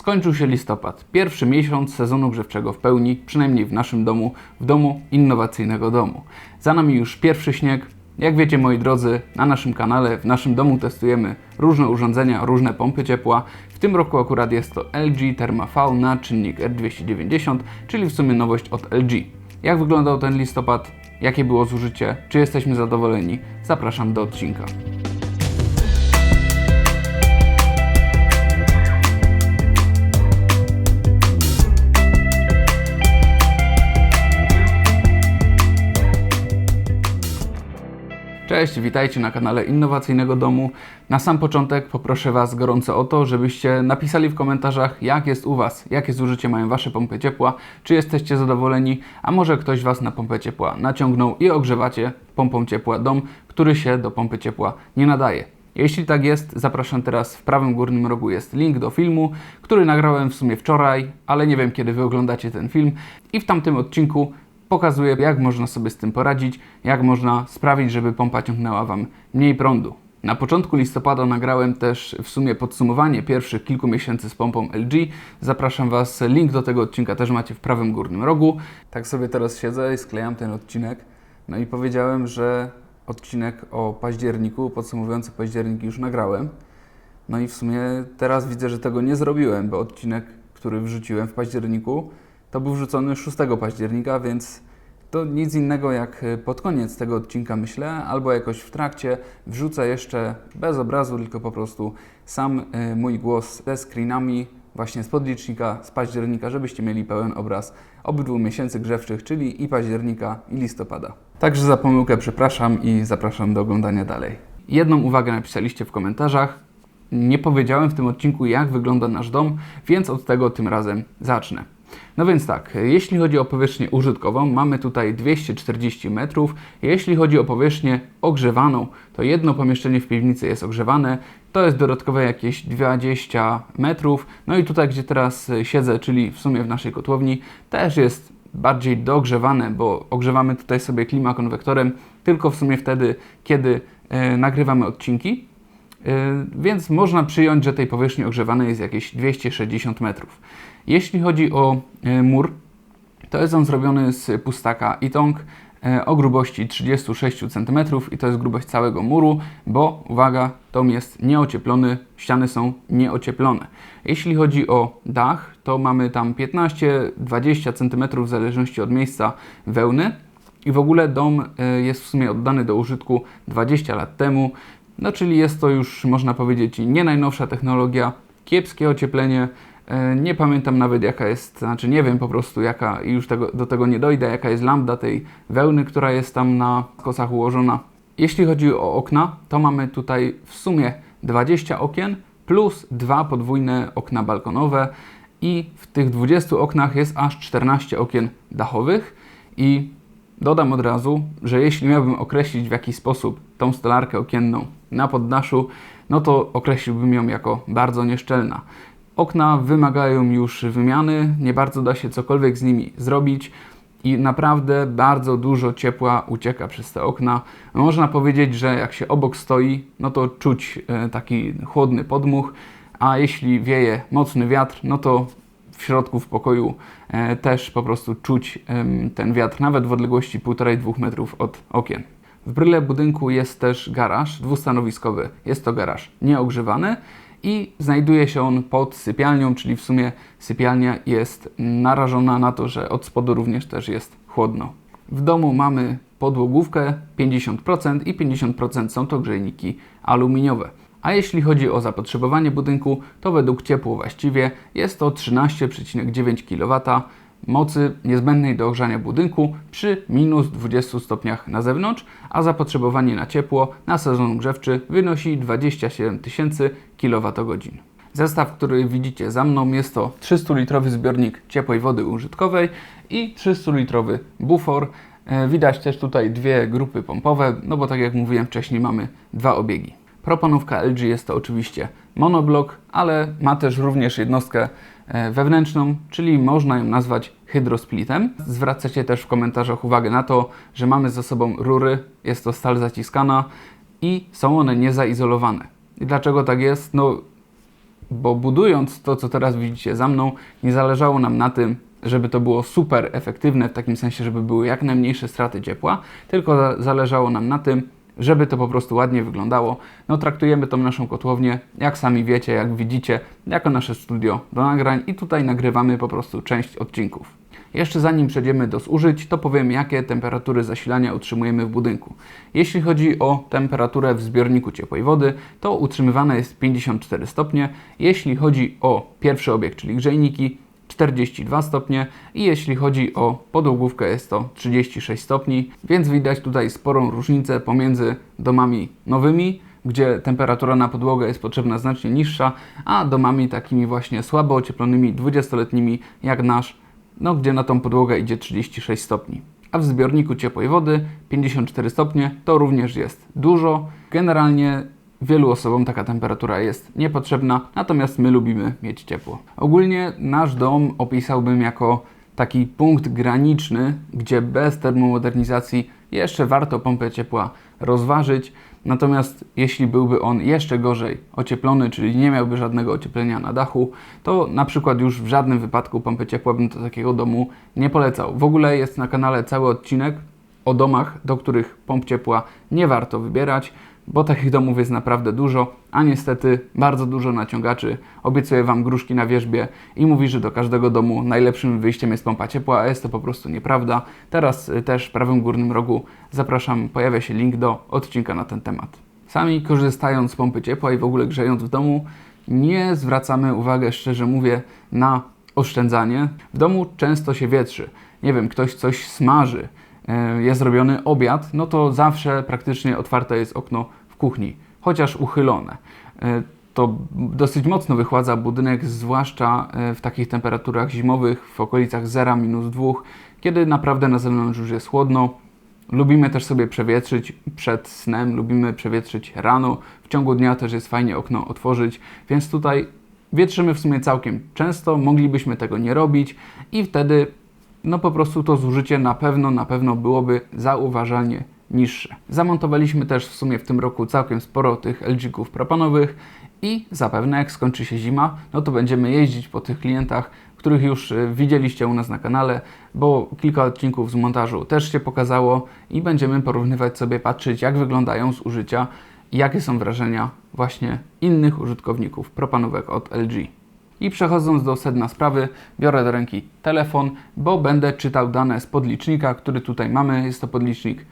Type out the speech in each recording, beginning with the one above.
Skończył się listopad, pierwszy miesiąc sezonu grzewczego w pełni, przynajmniej w naszym domu, w domu innowacyjnego domu. Za nami już pierwszy śnieg. Jak wiecie, moi drodzy, na naszym kanale, w naszym domu testujemy różne urządzenia, różne pompy ciepła. W tym roku akurat jest to LG Therma V na czynnik R290, czyli w sumie nowość od LG. Jak wyglądał ten listopad? Jakie było zużycie? Czy jesteśmy zadowoleni? Zapraszam do odcinka. Cześć, witajcie na kanale Innowacyjnego Domu. Na sam początek poproszę Was gorąco o to, żebyście napisali w komentarzach, jak jest u Was, jakie zużycie mają Wasze pompy ciepła, czy jesteście zadowoleni, a może ktoś Was na pompę ciepła naciągnął i ogrzewacie pompą ciepła dom, który się do pompy ciepła nie nadaje. Jeśli tak jest, zapraszam teraz w prawym górnym rogu jest link do filmu, który nagrałem w sumie wczoraj, ale nie wiem kiedy Wy oglądacie ten film i w tamtym odcinku pokazuję, jak można sobie z tym poradzić, jak można sprawić, żeby pompa ciągnęła Wam mniej prądu. Na początku listopada nagrałem też w sumie podsumowanie pierwszych kilku miesięcy z pompą LG. Zapraszam Was, link do tego odcinka też macie w prawym górnym rogu. Tak sobie teraz siedzę i sklejam ten odcinek. No i powiedziałem, że odcinek o październiku, podsumowujący październik już nagrałem. No i w sumie teraz widzę, że tego nie zrobiłem, bo odcinek, który wrzuciłem w październiku, to był wrzucony 6 października, więc to nic innego jak e, pod koniec tego odcinka myślę, albo jakoś w trakcie wrzucę jeszcze bez obrazu, tylko po prostu sam e, mój głos ze screenami właśnie z podlicznika z października, żebyście mieli pełen obraz obydwu miesięcy grzewczych, czyli i października i listopada. Także za pomyłkę przepraszam i zapraszam do oglądania dalej. Jedną uwagę napisaliście w komentarzach. Nie powiedziałem w tym odcinku, jak wygląda nasz dom, więc od tego tym razem zacznę. No więc tak, jeśli chodzi o powierzchnię użytkową, mamy tutaj 240 metrów. Jeśli chodzi o powierzchnię ogrzewaną, to jedno pomieszczenie w piwnicy jest ogrzewane, to jest dodatkowe jakieś 20 metrów. No i tutaj, gdzie teraz siedzę, czyli w sumie w naszej kotłowni, też jest bardziej dogrzewane, bo ogrzewamy tutaj sobie klima konwektorem tylko w sumie wtedy, kiedy e, nagrywamy odcinki. E, więc można przyjąć, że tej powierzchni ogrzewanej jest jakieś 260 metrów. Jeśli chodzi o e, mur, to jest on zrobiony z pustaka Itong e, o grubości 36 cm i to jest grubość całego muru, bo uwaga, dom jest nieocieplony, ściany są nieocieplone. Jeśli chodzi o dach, to mamy tam 15-20 cm w zależności od miejsca wełny. I w ogóle dom e, jest w sumie oddany do użytku 20 lat temu, no czyli jest to już można powiedzieć nie najnowsza technologia, kiepskie ocieplenie, nie pamiętam nawet jaka jest, znaczy nie wiem po prostu jaka, i już tego, do tego nie dojdę, jaka jest lambda tej wełny, która jest tam na kosach ułożona. Jeśli chodzi o okna, to mamy tutaj w sumie 20 okien plus dwa podwójne okna balkonowe i w tych 20 oknach jest aż 14 okien dachowych i dodam od razu, że jeśli miałbym określić w jakiś sposób tą stolarkę okienną na poddaszu, no to określiłbym ją jako bardzo nieszczelna. Okna wymagają już wymiany, nie bardzo da się cokolwiek z nimi zrobić i naprawdę bardzo dużo ciepła ucieka przez te okna. Można powiedzieć, że jak się obok stoi, no to czuć e, taki chłodny podmuch, a jeśli wieje mocny wiatr, no to w środku w pokoju e, też po prostu czuć ten wiatr, nawet w odległości 1,5-2 metrów od okien. W bryle budynku jest też garaż dwustanowiskowy. Jest to garaż nieogrzewany i znajduje się on pod sypialnią, czyli w sumie sypialnia jest narażona na to, że od spodu również też jest chłodno. W domu mamy podłogówkę 50% i 50% są to grzejniki aluminiowe. A jeśli chodzi o zapotrzebowanie budynku, to według ciepło właściwie jest to 13,9 kW, mocy niezbędnej do ogrzania budynku przy minus 20 stopniach na zewnątrz, a zapotrzebowanie na ciepło na sezon grzewczy wynosi 27 tysięcy kWh. Zestaw, który widzicie za mną jest to 300-litrowy zbiornik ciepłej wody użytkowej i 300-litrowy bufor. E, widać też tutaj dwie grupy pompowe, no bo tak jak mówiłem wcześniej mamy dwa obiegi. Proponówka LG jest to oczywiście monoblok, ale ma też również jednostkę wewnętrzną, czyli można ją nazwać hydrosplitem. Zwracacie też w komentarzach uwagę na to, że mamy za sobą rury, jest to stal zaciskana i są one niezaizolowane. I dlaczego tak jest? No, bo budując to, co teraz widzicie za mną, nie zależało nam na tym, żeby to było super efektywne, w takim sensie, żeby były jak najmniejsze straty ciepła, tylko za- zależało nam na tym, żeby to po prostu ładnie wyglądało. No traktujemy tą naszą kotłownię, jak sami wiecie, jak widzicie, jako nasze studio do nagrań i tutaj nagrywamy po prostu część odcinków. Jeszcze zanim przejdziemy do zużyć, to powiem, jakie temperatury zasilania utrzymujemy w budynku. Jeśli chodzi o temperaturę w zbiorniku ciepłej wody, to utrzymywane jest 54 stopnie. Jeśli chodzi o pierwszy obiekt, czyli grzejniki, 42 stopnie i jeśli chodzi o podłogówkę jest to 36 stopni, więc widać tutaj sporą różnicę pomiędzy domami nowymi, gdzie temperatura na podłogę jest potrzebna znacznie niższa, a domami takimi właśnie słabo ocieplonymi 20-letnimi jak nasz, no gdzie na tą podłogę idzie 36 stopni. A w zbiorniku ciepłej wody 54 stopnie to również jest dużo. Generalnie Wielu osobom taka temperatura jest niepotrzebna, natomiast my lubimy mieć ciepło. Ogólnie nasz dom opisałbym jako taki punkt graniczny, gdzie bez termomodernizacji jeszcze warto pompę ciepła rozważyć. Natomiast jeśli byłby on jeszcze gorzej ocieplony, czyli nie miałby żadnego ocieplenia na dachu, to na przykład już w żadnym wypadku pompy ciepła bym do takiego domu nie polecał. W ogóle jest na kanale cały odcinek o domach, do których pomp ciepła nie warto wybierać bo takich domów jest naprawdę dużo, a niestety bardzo dużo naciągaczy obiecuje Wam gruszki na wierzbie i mówi, że do każdego domu najlepszym wyjściem jest pompa ciepła, a jest to po prostu nieprawda. Teraz y, też w prawym górnym rogu zapraszam, pojawia się link do odcinka na ten temat. Sami korzystając z pompy ciepła i w ogóle grzejąc w domu, nie zwracamy uwagi, szczerze mówię, na oszczędzanie. W domu często się wietrzy. Nie wiem, ktoś coś smaży, y, jest robiony obiad, no to zawsze praktycznie otwarte jest okno kuchni, chociaż uchylone. Y, To dosyć mocno wychładza budynek, zwłaszcza y, w takich temperaturach zimowych, w okolicach 0, minus 2, kiedy naprawdę na zewnątrz już jest chłodno. Lubimy też sobie przewietrzyć przed snem, lubimy przewietrzyć rano. W ciągu dnia też jest fajnie okno otworzyć, więc tutaj wietrzymy w sumie całkiem często. Moglibyśmy tego nie robić i wtedy no po prostu to zużycie na pewno, na pewno byłoby zauważalnie niższe. Zamontowaliśmy też w sumie w tym roku całkiem sporo tych LG-ków propanowych i zapewne jak skończy się zima, no to będziemy jeździć po tych klientach, których już y, widzieliście u nas na kanale, bo kilka odcinków z montażu też się pokazało i będziemy porównywać sobie, patrzeć jak wyglądają z użycia jakie są wrażenia właśnie innych użytkowników propanówek od LG. I przechodząc do sedna sprawy, biorę do ręki telefon, bo będę czytał dane z podlicznika, który tutaj mamy. Jest to podlicznik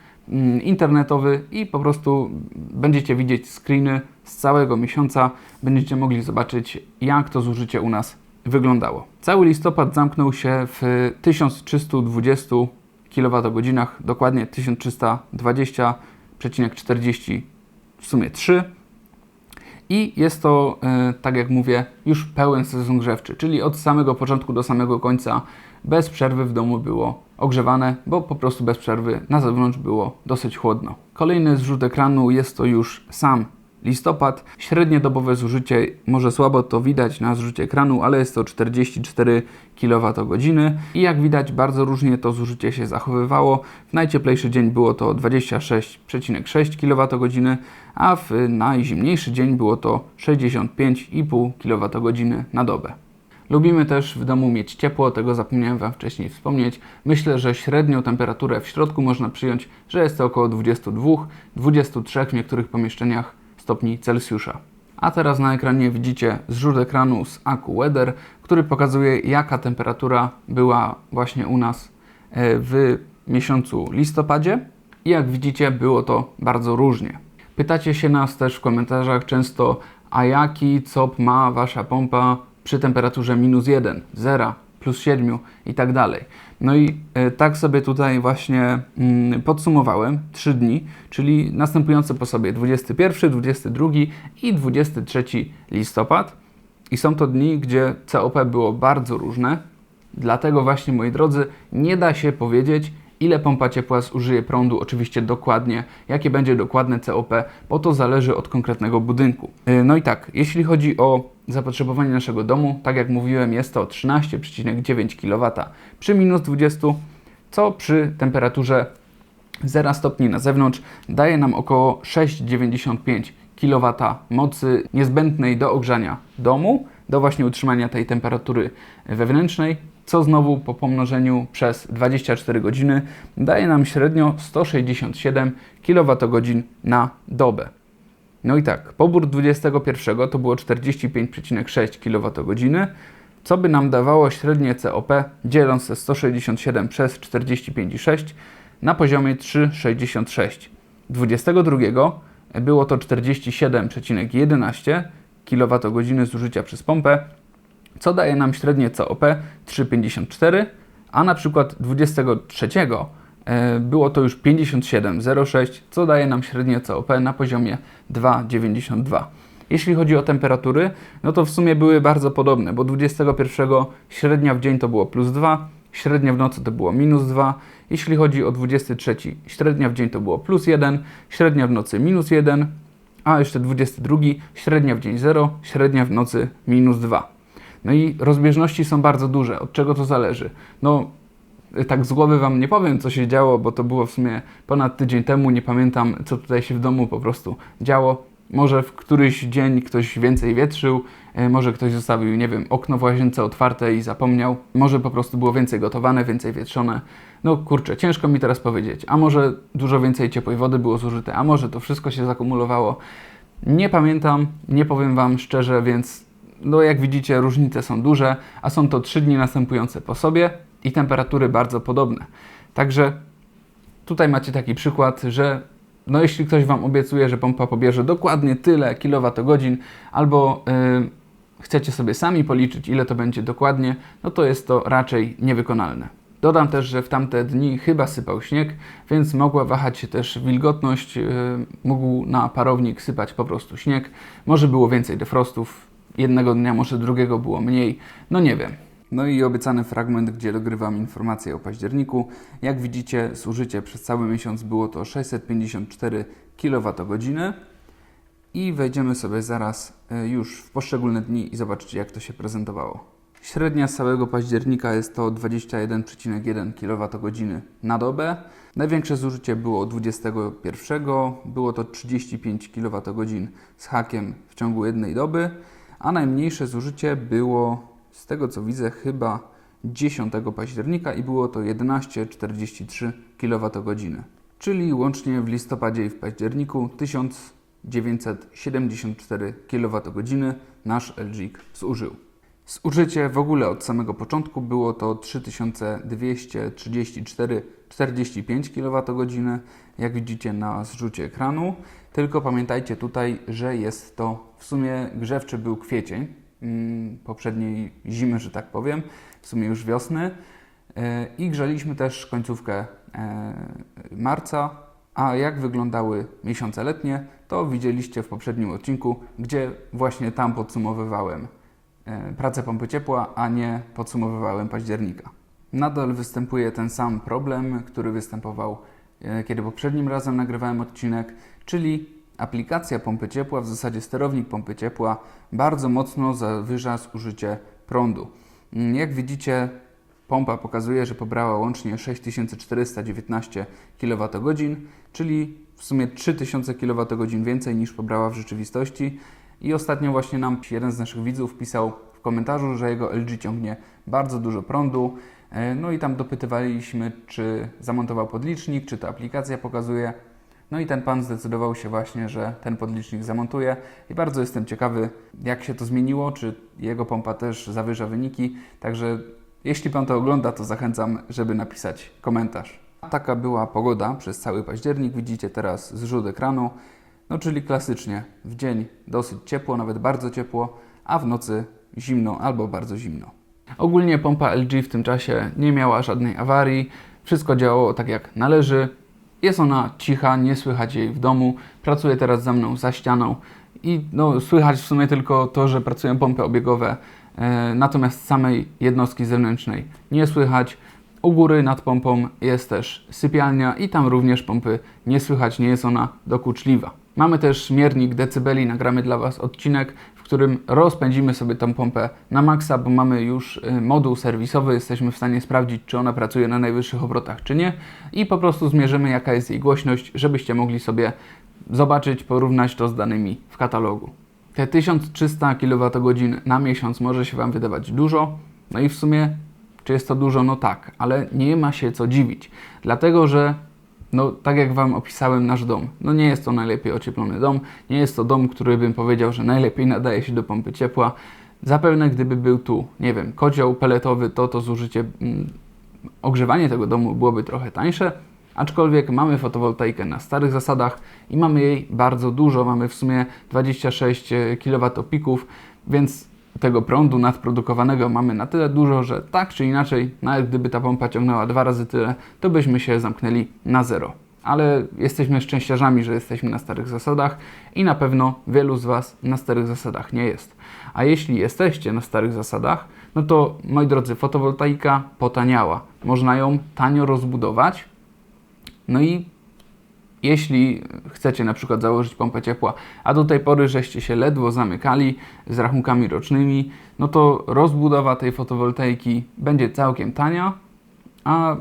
internetowy i po prostu będziecie widzieć screeny z całego miesiąca. Będziecie mogli zobaczyć, jak to zużycie u nas wyglądało. Cały listopad zamknął się w 1320 kWh, dokładnie 1320,40 w sumie 3. I jest to, e, tak jak mówię, już pełen sezon grzewczy, czyli od samego początku do samego końca bez przerwy w domu było ogrzewane, bo po prostu bez przerwy na zewnątrz było dosyć chłodno. Kolejny zrzut ekranu jest to już sam listopad. Średnie dobowe zużycie, może słabo to widać na zrzucie ekranu, ale jest to 44 kWh i jak widać bardzo różnie to zużycie się zachowywało. W najcieplejszy dzień było to 26,6 kWh, a w najzimniejszy dzień było to 65,5 kWh na dobę. Lubimy też w domu mieć ciepło, tego zapomniałem Wam wcześniej wspomnieć. Myślę, że średnią temperaturę w środku można przyjąć, że jest to około 22-23 w niektórych pomieszczeniach stopni Celsjusza. A teraz na ekranie widzicie zrzut ekranu z AccuWeather, który pokazuje jaka temperatura była właśnie u nas e, w miesiącu listopadzie. I jak widzicie było to bardzo różnie. Pytacie się nas też w komentarzach często, a jaki COP ma Wasza pompa przy temperaturze minus 1, 0, plus 7 i tak dalej. No i e, tak sobie tutaj właśnie mm, podsumowałem 3 dni, czyli następujące po sobie 21, 22 i 23 listopad. I są to dni, gdzie COP było bardzo różne. Dlatego właśnie, moi drodzy, nie da się powiedzieć, ile pompa ciepła zużyje prądu, oczywiście dokładnie, jakie będzie dokładne COP, bo to zależy od konkretnego budynku. Yy, No i tak, jeśli chodzi o zapotrzebowanie naszego domu, tak jak mówiłem, jest to 13,9 kW przy minus 20, co przy temperaturze 0 stopni na zewnątrz daje nam około 6,95 kW mocy niezbędnej do ogrzania domu, do właśnie utrzymania tej temperatury wewnętrznej, co znowu po pomnożeniu przez 24 godziny daje nam średnio 167 kWh na dobę. No i tak, pobór 21 to było 45,6 kWh, co by nam dawało średnie COP dzieląc te 167 przez 45,6 na poziomie 3,66. 22 było to 47,11 kWh zużycia przez pompę, co daje nam średnie COP 3,54, a na przykład 23 e, było to już 57,06, co daje nam średnie COP na poziomie 2,92. Jeśli chodzi o temperatury, no to w sumie były bardzo podobne, bo 21 średnia w dzień to było plus 2, średnia w nocy to było minus 2. Jeśli chodzi o 23, średnia w dzień to było plus 1, średnia w nocy minus 1, a jeszcze 22, średnia w dzień 0, średnia w nocy minus 2. No i rozbieżności są bardzo duże. Od czego to zależy? No, tak z głowy Wam nie powiem, co się działo, bo to było w sumie ponad tydzień temu. Nie pamiętam, co tutaj się w domu po prostu działo. Może w któryś dzień ktoś więcej wietrzył, e, może ktoś zostawił, nie wiem, okno w łazience otwarte i zapomniał, może po prostu było więcej gotowane, więcej wietrzone. No kurczę, ciężko mi teraz powiedzieć. A może dużo więcej ciepłej wody było zużyte, a może to wszystko się zakumulowało. Nie pamiętam, nie powiem Wam szczerze, więc no jak widzicie różnice są duże, a są to trzy dni następujące po sobie i temperatury bardzo podobne. Także tutaj macie taki przykład, że no jeśli ktoś Wam obiecuje, że pompa pobierze dokładnie tyle kilowatogodzin, albo yy, chcecie sobie sami policzyć, ile to będzie dokładnie, no to jest to raczej niewykonalne. Dodam też, że w tamte dni chyba sypał śnieg, więc mogła wahać się też wilgotność, yy, mógł na parownik sypać po prostu śnieg, może było więcej defrostów, jednego dnia może drugiego było mniej, no nie wiem. No i obiecany fragment, gdzie dogrywam informacje o październiku. Jak widzicie, zużycie przez cały miesiąc było to 654 kWh. I wejdziemy sobie zaraz e, już w poszczególne dni i zobaczcie, jak to się prezentowało. Średnia z całego października jest to 21,1 kWh na dobę. Największe zużycie było 21, było to 35 kWh z hakiem w ciągu jednej doby, a najmniejsze zużycie było z tego co widzę, chyba 10 października i było to 11,43 kWh, czyli łącznie w listopadzie i w październiku 1974 kWh nasz LG zużył. Zużycie w ogóle od samego początku było to 3234,45 kWh, jak widzicie na zrzucie ekranu. Tylko pamiętajcie tutaj, że jest to w sumie grzewczy był kwiecień, poprzedniej zimy, że tak powiem, w sumie już wiosny. E, I grzaliśmy też końcówkę e, marca. A jak wyglądały miesiące letnie, to widzieliście w poprzednim odcinku, gdzie właśnie tam podsumowywałem e, pracę pompy ciepła, a nie podsumowywałem października. Nadal występuje ten sam problem, który występował kiedy poprzednim razem nagrywałem odcinek, czyli aplikacja pompy ciepła, w zasadzie sterownik pompy ciepła, bardzo mocno zawyża zużycie prądu. Mm, jak widzicie, pompa pokazuje, że pobrała łącznie 6419 kWh, czyli w sumie 3000 kWh więcej niż pobrała w rzeczywistości. I ostatnio właśnie nam jeden z naszych widzów pisał w komentarzu, że jego LG ciągnie bardzo dużo prądu. E, no i tam dopytywaliśmy, czy zamontował podlicznik, czy to aplikacja pokazuje. No i ten pan zdecydował się właśnie, że ten podlicznik zamontuje i bardzo jestem ciekawy, jak się to zmieniło, czy jego pompa też zawyża wyniki. Także jeśli pan to ogląda, to zachęcam, żeby napisać komentarz. Taka była pogoda przez cały październik. Widzicie teraz zrzut ekranu. No czyli klasycznie w dzień dosyć ciepło, nawet bardzo ciepło, a w nocy zimno albo bardzo zimno. Ogólnie pompa LG w tym czasie nie miała żadnej awarii. Wszystko działało tak jak należy. Jest ona cicha, nie słychać jej w domu. Pracuje teraz za mną za ścianą i no, słychać w sumie tylko to, że pracują pompy obiegowe, e, natomiast samej jednostki zewnętrznej nie słychać. U góry nad pompą jest też sypialnia i tam również pompy nie słychać, nie jest ona dokuczliwa. Mamy też miernik decybeli, nagramy dla Was odcinek, którym rozpędzimy sobie tą pompę na maksa, bo mamy już y, moduł serwisowy, jesteśmy w stanie sprawdzić, czy ona pracuje na najwyższych obrotach, czy nie i po prostu zmierzymy, jaka jest jej głośność, żebyście mogli sobie zobaczyć, porównać to z danymi w katalogu. Te 1300 kWh na miesiąc może się Wam wydawać dużo, no i w sumie, czy jest to dużo? No tak, ale nie ma się co dziwić, dlatego że, no tak jak Wam opisałem nasz dom, no nie jest to najlepiej ocieplony dom, nie jest to dom, który bym powiedział, że najlepiej nadaje się do pompy ciepła. Zapewne gdyby był tu, nie wiem, kocioł peletowy, to to zużycie, mm, ogrzewanie tego domu byłoby trochę tańsze, Aczkolwiek mamy fotowoltaikę na starych zasadach i mamy jej bardzo dużo. Mamy w sumie 26 kWp, więc tego prądu nadprodukowanego mamy na tyle dużo, że tak czy inaczej, nawet gdyby ta pompa ciągnęła dwa razy tyle, to byśmy się zamknęli na zero. Ale jesteśmy szczęściarzami, że jesteśmy na starych zasadach i na pewno wielu z Was na starych zasadach nie jest. A jeśli jesteście na starych zasadach, no to moi drodzy, fotowoltaika potaniała. Można ją tanio rozbudować, no i jeśli chcecie na przykład założyć pompę ciepła, a do tej pory żeście się ledwo zamykali z rachunkami rocznymi, no to rozbudowa tej fotowoltaiki będzie całkiem tania, a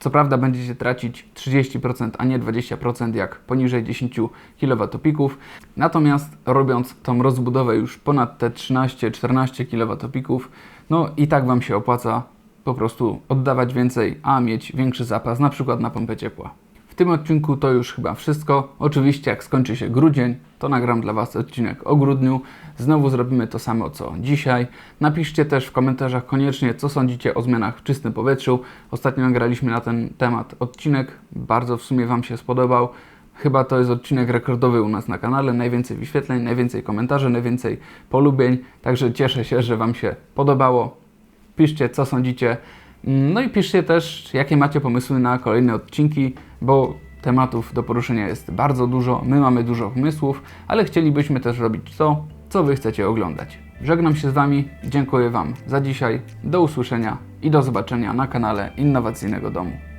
co prawda będziecie tracić 30%, a nie 20% jak poniżej 10 kWp. Natomiast robiąc tą rozbudowę już ponad te 13-14 kWp, no i tak Wam się opłaca po prostu oddawać więcej, a mieć większy zapas, na przykład na pompę ciepła. Tym odcinku to już chyba wszystko. Oczywiście jak skończy się grudzień, to nagram dla Was odcinek o grudniu. Znowu zrobimy to samo co dzisiaj. Napiszcie też w komentarzach koniecznie, co sądzicie o zmianach w czystym powietrzu. Ostatnio nagraliśmy na ten temat odcinek. Bardzo w sumie Wam się spodobał. Chyba to jest odcinek rekordowy u nas na kanale. Najwięcej wyświetleń, najwięcej komentarzy, najwięcej polubień. Także cieszę się, że Wam się podobało. Piszcie, co sądzicie. No i piszcie też, jakie macie pomysły na kolejne odcinki, bo tematów do poruszenia jest bardzo dużo. My mamy dużo pomysłów, ale chcielibyśmy też robić to, co Wy chcecie oglądać. Żegnam się z Wami, dziękuję Wam za dzisiaj, do usłyszenia i do zobaczenia na kanale Innowacyjnego Domu.